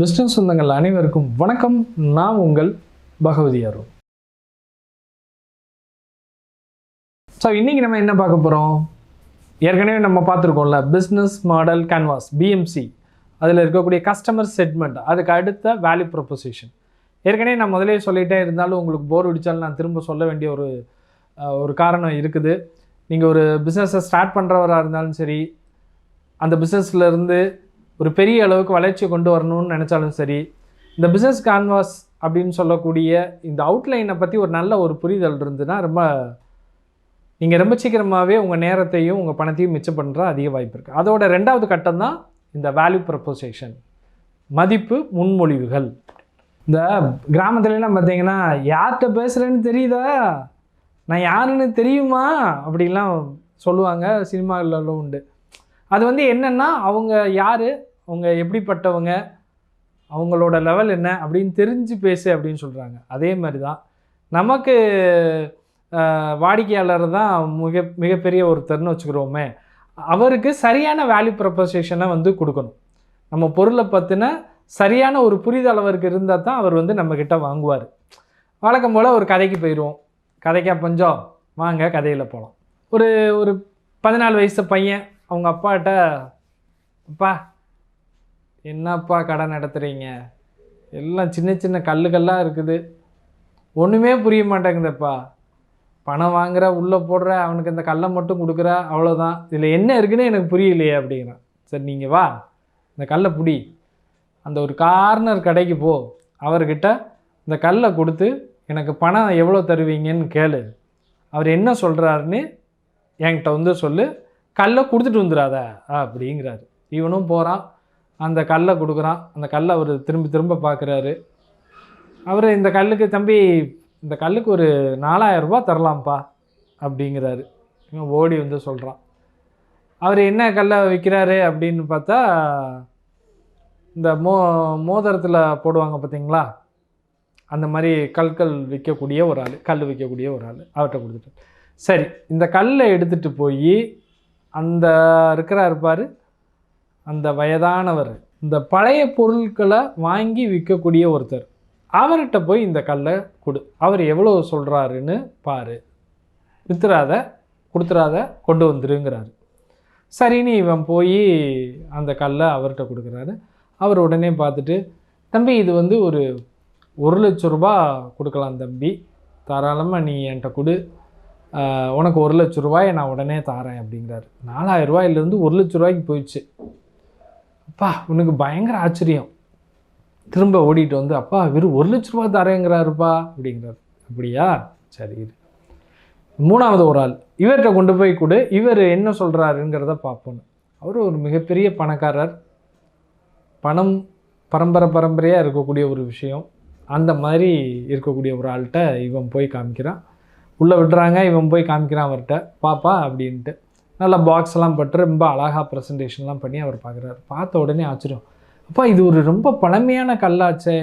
Business சொந்தங்கள் அனைவருக்கும் வணக்கம். நான் உங்கள் பகவதி அருண். ஸோ இன்றைக்கி நம்ம என்ன பார்க்க போகிறோம் ஏற்கனவே நம்ம பார்த்துருக்கோம்ல பிஸ்னஸ் மாடல் கேன்வாஸ் பிஎம்சி அதில் இருக்கக்கூடிய கஸ்டமர் செக்மெண்ட் அதுக்கு அடுத்த வேல்யூ ப்ரொபோசிஷன் ஏற்கனவே நான் முதலே சொல்லிட்டே இருந்தாலும் உங்களுக்கு போர் அடித்தாலும் நான் திரும்ப சொல்ல வேண்டிய ஒரு ஒரு காரணம் இருக்குது. நீங்கள் ஒரு பிஸ்னஸை ஸ்டார்ட் பண்ணுறவராக இருந்தாலும் சரி அந்த பிஸ்னஸ்லேருந்து ஒரு பெரிய அளவுக்கு வளர்ச்சி கொண்டு வரணும்னு நினச்சாலும் சரி இந்த பிஸ்னஸ் கான்வாஸ் அப்படின்னு சொல்லக்கூடிய இந்த அவுட்லைனை பற்றி ஒரு நல்ல ஒரு புரிதல் இருந்துன்னா ரொம்ப நீங்கள் ரொம்ப சீக்கிரமாகவே உங்கள் நேரத்தையும் உங்கள் பணத்தையும் மிச்சம் பண்ணுற அதிக வாய்ப்பு இருக்குது அதோட ரெண்டாவது கட்டம் தான் இந்த வேல்யூ ப்ரப்போசேஷன் மதிப்பு முன்மொழிவுகள். இந்த கிராமத்துலலாம் பார்த்தீங்கன்னா யார்கிட்ட பேசுகிறேன்னு தெரியுதா? நான் யாருன்னு தெரியுமா? அப்படிலாம் சொல்லுவாங்க சினிமாவிலலாம் உண்டு. அது வந்து என்னென்னா அவங்க யார்? அவங்க எப்படிப்பட்டவங்க அவங்களோட லெவல் என்ன அப்படின்னு தெரிஞ்சு பேசு அப்படின்னு சொல்கிறாங்க அதே மாதிரி தான் நமக்கு வாடிக்கையாளர் தான் மிக மிகப்பெரிய ஒருத்தர்னு வச்சுக்கிறோமே. அவருக்கு சரியான வேல்யூ ப்ரப்போசேஷனை வந்து கொடுக்கணும். நம்ம பொருளை பற்றின சரியான ஒரு புரிதல் அவருக்கு இருந்தால் தான் அவர் வந்து நம்மக்கிட்ட வாங்குவார். வழக்கம் போல் ஒரு கதைக்கு போயிடுவோம் கதைக்கா பஞ்சம் வாங்க கதையில் போகலாம் ஒரு ஒரு பதினாலு வயசு பையன் அவங்க அப்பாட்ட அப்பா என்னப்பா கடை நடத்துகிறீங்க எல்லாம் சின்ன சின்ன கல்லுகள்லாம் இருக்குது. ஒன்றுமே புரிய மாட்டேங்குதுப்பா. பணம் வாங்குற உள்ளே போடுற அவனுக்கு இந்த கல்லை மட்டும் கொடுக்குற அவ்வளோதான் இதில் என்ன இருக்குன்னு எனக்கு புரியலையே அப்படிங்கிறான். சரி நீங்கள் வா. இந்த கல்லை பிடி. அந்த ஒரு கார்னர் கடைக்கு போ. அவர்கிட்ட இந்த கல்லை கொடுத்து எனக்கு பணம் எவ்வளோ தருவீங்கன்னு கேளு. அவர் என்ன சொல்கிறாருன்னு என்கிட்ட வந்து சொல்லு. கல்லை கொடுத்துட்டு வந்துடாத அப்படிங்கிறாரு. இவனும் போகிறான் அந்த கல்லை கொடுக்குறான். அந்த கல்லை அவர் திரும்ப திரும்ப பார்க்குறாரு. அவர் இந்த கல்லுக்கு தம்பி இந்த கல்லுக்கு ஒரு நாலாயிரம் ரூபாய் தரலாம்ப்பா அப்படிங்கிறாரு. இவன் ஓடி வந்து சொல்கிறான் அவர் என்ன கல்லை விற்கிறாரு அப்படின்னு பார்த்தா இந்த மோ மோதிரத்தில் போடுவாங்க பார்த்தீங்களா? அந்த மாதிரி கற்கள் விற்கக்கூடிய ஒரு ஆள் கல் விற்கக்கூடிய ஒரு ஆள் அவர்கிட்ட கொடுத்துட்டு சரி இந்த கல்லை எடுத்துகிட்டு போய் அந்த இருக்கிறார் பாரு அந்த வயதானவர் இந்த பழைய பொருட்களை வாங்கி விற்கக்கூடிய ஒருத்தர் அவர்கிட்ட போய் இந்த கல்லை கொடு. அவர் எவ்வளோ சொல்கிறாருன்னு பாரு. வித்துறாத கொடுத்துறாத கொண்டு வந்துருங்கிறாரு. சரின்னு இவன் போய் அந்த கல்லை அவர்கிட்ட கொடுக்குறாரு. அவர் உடனே பார்த்துட்டு தம்பி இது வந்து ஒரு ஒரு லட்ச ரூபா கொடுக்கலாம் தம்பி. தாராளமாக நீ என்கிட்ட கொடு. உனக்கு ஒரு லட்ச ரூபாயை நான் உடனே தாரேன் அப்படிங்கிறாரு. நாலாயிரம் ரூபாயிலேருந்து ஒரு லட்ச ரூபாய்க்கு போயிடுச்சு. அப்பா உனக்கு பயங்கர ஆச்சரியம். திரும்ப ஓடிட்டு வந்து அப்பா வெறும் ஒரு லட்ச ரூபா தரேங்கிறாருப்பா அப்படிங்கிறாரு. அப்படியா? சரி மூணாவது ஒரு ஆள். இவர்கிட்ட கொண்டு போய் கொடு. இவர் என்ன சொல்கிறாருங்கிறத பார்ப்போம் அவர் ஒரு மிகப்பெரிய பணக்காரர். பணம் பரம்பரை பரம்பரையாக இருக்கக்கூடிய ஒரு விஷயம். அந்த மாதிரி இருக்கக்கூடிய ஒரு ஆள்கிட்ட இவன் போய் காமிக்கிறான். உள்ளே விடுறாங்க இவன் போய் காமிக்கிறான் அவர்கிட்ட. பாப்பா அப்படின்ட்டு. நல்லா பாக்ஸ் எல்லாம் பட்டு ரொம்ப அழகாக ப்ரெசன்டேஷன்லாம் பண்ணி அவர் பார்க்குறாரு பார்த்த உடனே ஆச்சரியம். அப்பா இது ஒரு ரொம்ப பழமையான கல்லாச்சே.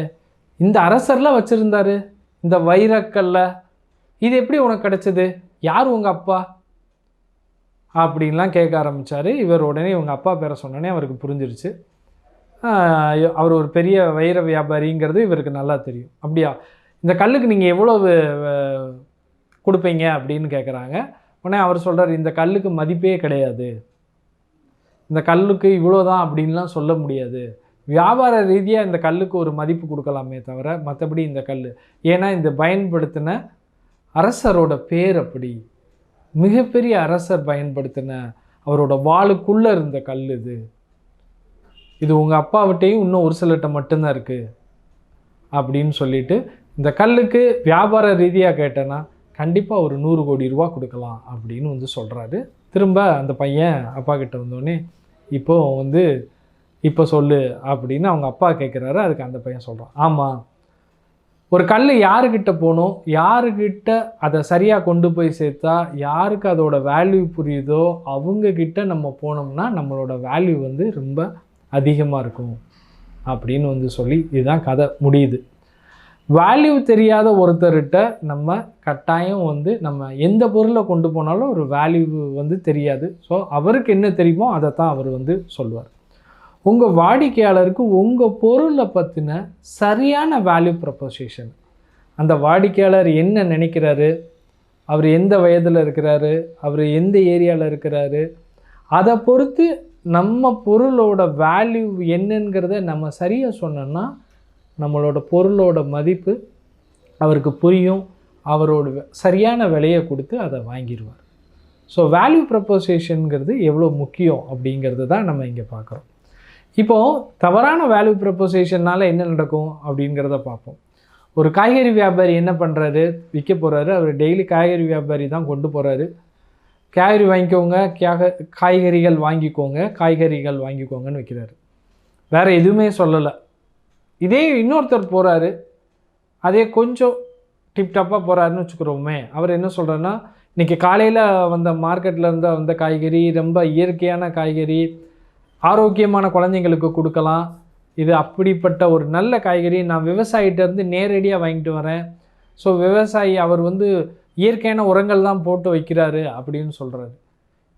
இந்த அரசர்லாம் வச்சுருந்தாரு. இந்த வைரக்கல்லை. இது எப்படி உனக்கு கிடச்சிது? யார் உங்கள் அப்பா? அப்படின்லாம் கேட்க ஆரம்பித்தார் இவர் உடனே இவங்க அப்பா பேரை சொன்னோடனே அவருக்கு புரிஞ்சிருச்சு. அவர் ஒரு பெரிய வைர வியாபாரிங்கிறது இவருக்கு நல்லா தெரியும். அப்படியா? இந்த கல்லுக்கு நீங்கள் எவ்வளவு கொடுப்பீங்க அப்படின்னு கேட்குறாங்க உடனே அவர் சொல்கிறார் இந்த கல்லுக்கு மதிப்பே கிடையாது. இந்த கல்லுக்கு இவ்வளோ தான் அப்படின்லாம் சொல்ல முடியாது. வியாபார ரீதியாக இந்த கல்லுக்கு ஒரு மதிப்பு கொடுக்கலாமே தவிர மற்றபடி இந்த கல் ஏன்னா இந்த பயன்படுத்தின அரசரோட பேர் அப்படி. மிகப்பெரிய அரசர் பயன்படுத்தின அவரோட வாளுக்குள்ளே இருந்த கல் இது. இது உங்கள் அப்பாவிட்டையும் இன்னும் ஒரு சிலர்கிட்ட மட்டும்தான் இருக்குது அப்படின்னு சொல்லிட்டு இந்த கல்லுக்கு வியாபார ரீதியாக கேட்டேன்னா கண்டிப்பாக ஒரு நூறு கோடி ரூபா கொடுக்கலாம் அப்படின்னு வந்து சொல்கிறாரு திரும்ப அந்த பையன் அப்பா கிட்ட வந்தோடனே இப்போ வந்து இப்போ சொல்லு அப்படின்னு அவங்க அப்பா கேட்குறாரு அதுக்கு அந்த பையன் சொல்கிறான் ஆமாம் ஒரு கல் யாருக்கிட்ட போகணும்? யாருக்கிட்ட அதை சரியாக கொண்டு போய் சேர்த்தா யாருக்கு அதோட வேல்யூ புரியுதோ அவங்கக்கிட்ட நம்ம போனோம்னா நம்மளோட வேல்யூ வந்து ரொம்ப அதிகமாக இருக்கும் அப்படின்னு வந்து சொல்லி இதுதான் கதை முடியுது. வேல்யூ தெரியாத ஒருத்தர்கிட்ட நம்ம கட்டாயம் வந்து நம்ம எந்த பொருளை கொண்டு போனாலும் ஒரு வேல்யூ வந்து தெரியாது. ஸோ அவருக்கு என்ன தெரியுமோ அதை தான் அவர் வந்து சொல்லுவார். உங்கள் வாடிக்கையாளருக்கு உங்கள் பொருளை பற்றின சரியான வேல்யூ ப்ரப்போசிஷன் அந்த வாடிக்கையாளர் என்ன நினைக்கிறாரு? அவர் எந்த வயதில் இருக்கிறாரு? அவர் எந்த ஏரியாவில் இருக்கிறாரு? அதை பொறுத்து நம்ம பொருளோட வேல்யூ என்னங்கிறத நம்ம சரியாக சொன்னோன்னா நம்மளோட பொருளோட மதிப்பு அவருக்கு புரியும். அவரோட சரியான விலையை கொடுத்து அதை வாங்கிடுவார் ஸோ வேல்யூ ப்ரப்போசேஷனுங்கிறது எவ்வளோ முக்கியம் அப்படிங்கிறது தான் நம்ம இங்கே பார்க்குறோம். இப்போது தவறான வேல்யூ ப்ரப்போசிஷனால் என்ன நடக்கும் அப்படிங்கிறத பார்ப்போம். ஒரு காய்கறி வியாபாரி என்ன பண்ணுறாரு விற்க போகிறாரு அவர் டெய்லி காய்கறி வியாபாரி தான் கொண்டு போகிறாரு காய்கறி வாங்கிக்கோங்க. கியாக காய்கறிகள் வாங்கிக்கோங்க. காய்கறிகள் வாங்கிக்கோங்கன்னு வைக்கிறாரு. வேறு எதுவுமே சொல்லலை. இதே இன்னொருத்தர் போகிறாரு அதே கொஞ்சம் டிப்டாப்பாக போகிறாருன்னு வச்சுக்கிறோமே. அவர் என்ன சொல்கிறாருன்னா இன்றைக்கி காலையில் வந்த மார்க்கெட்டில் இருந்த வந்த காய்கறி ரொம்ப இயற்கையான காய்கறி ஆரோக்கியமான குழந்தைங்களுக்கு கொடுக்கலாம். இது அப்படிப்பட்ட ஒரு நல்ல காய்கறி. நான் விவசாயிகிட்டேருந்து நேரடியாக வாங்கிட்டு வரேன். ஸோ விவசாயி அவர் வந்து இயற்கையான உரங்கள் தான் போட்டு வைக்கிறாரு அப்படின்னு சொல்கிறாரு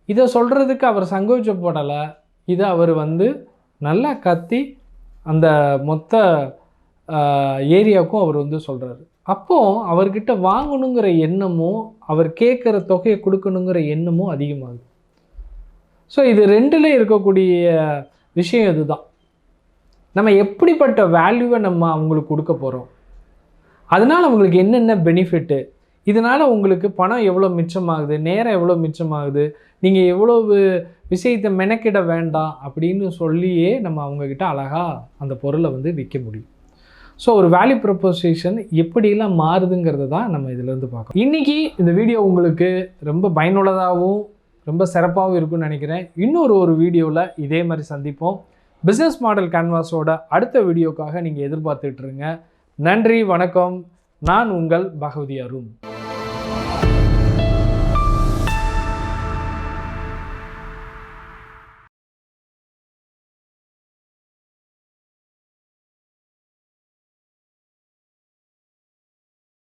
இதை சொல்கிறதுக்கு அவர் சங்கோச்சப்படலை இதை அவர் வந்து நல்லா கத்தி அந்த மொத்த ஏரியாவுக்கும் அவர் வந்து சொல்கிறாரு அப்போது அவர்கிட்ட வாங்கணுங்கிற எண்ணமும் அவர் கேட்குற தொகையை கொடுக்கணுங்கிற எண்ணமும் அதிகமாகுது. ஸோ இது ரெண்டில் இருக்கக்கூடிய விஷயம் இதுதான். நம்ம எப்படிப்பட்ட வேல்யூவை நம்ம அவங்களுக்கு கொடுக்க போகிறோம் அதனால் அவங்களுக்கு என்னென்ன பெனிஃபிட்டு இதனால் உங்களுக்கு பணம் எவ்வளோ மிச்சமாகுது நேரம் எவ்வளோ மிச்சமாகுது நீங்கள் எவ்வளவு விஷயத்தை மெனக்கிட வேண்டாம் அப்படின்னு சொல்லியே நம்ம அவங்கக்கிட்ட அழகாக அந்த பொருளை வந்து விற்க முடியும். ஸோ ஒரு வேல்யூ ப்ரப்போசிஷன் எப்படிலாம் மாறுதுங்கிறத தான் நம்ம இதிலேருந்து பார்க்கணும். இன்றைக்கி இந்த வீடியோ உங்களுக்கு ரொம்ப பயனுள்ளதாகவும் ரொம்ப சிறப்பாகவும் இருக்கும்னு நினைக்கிறேன். இன்னொரு ஒரு வீடியோவில் இதே மாதிரி சந்திப்போம். பிஸ்னஸ் மாடல் கேன்வாஸோட அடுத்த வீடியோக்காக நீங்கள் எதிர்பார்த்துட்ருங்க நன்றி வணக்கம். நான் உங்கள் பகவதி அருண். Thank you.